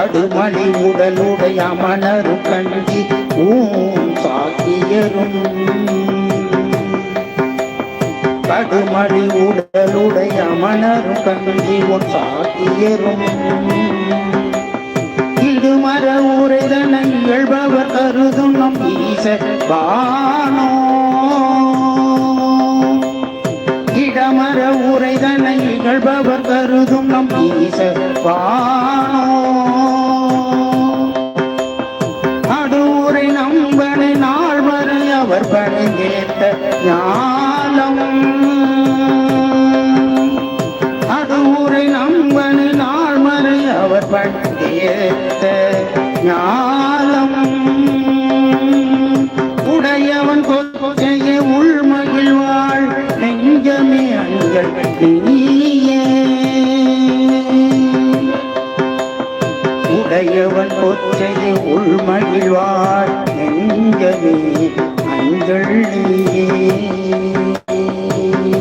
கடுமணி உடலுடைய மணரு கஞ்சி ஊம் சாக்கியரும். கடுமணி உடலுடைய மணரு கஞ்சி உன் சாக்கியரும். இடுமர உரைதனை இயல்பவர் கருதும் நம் ஈச பானோ. இடமர உரைதனை இகழ்பவர் கருதும் நம் ஈச பானோ வரை ஞானம். அடுவுரை நம்பனை நாள் வரை அவர் பணிந்தேத்த ஞானம். உடையவன் கொச்சையே உள்மகிழ்வாள் நெஞ்சமே அஞ்சல் நீயே. உடையவன் கொச்சையே உள்மகிழ்வாள்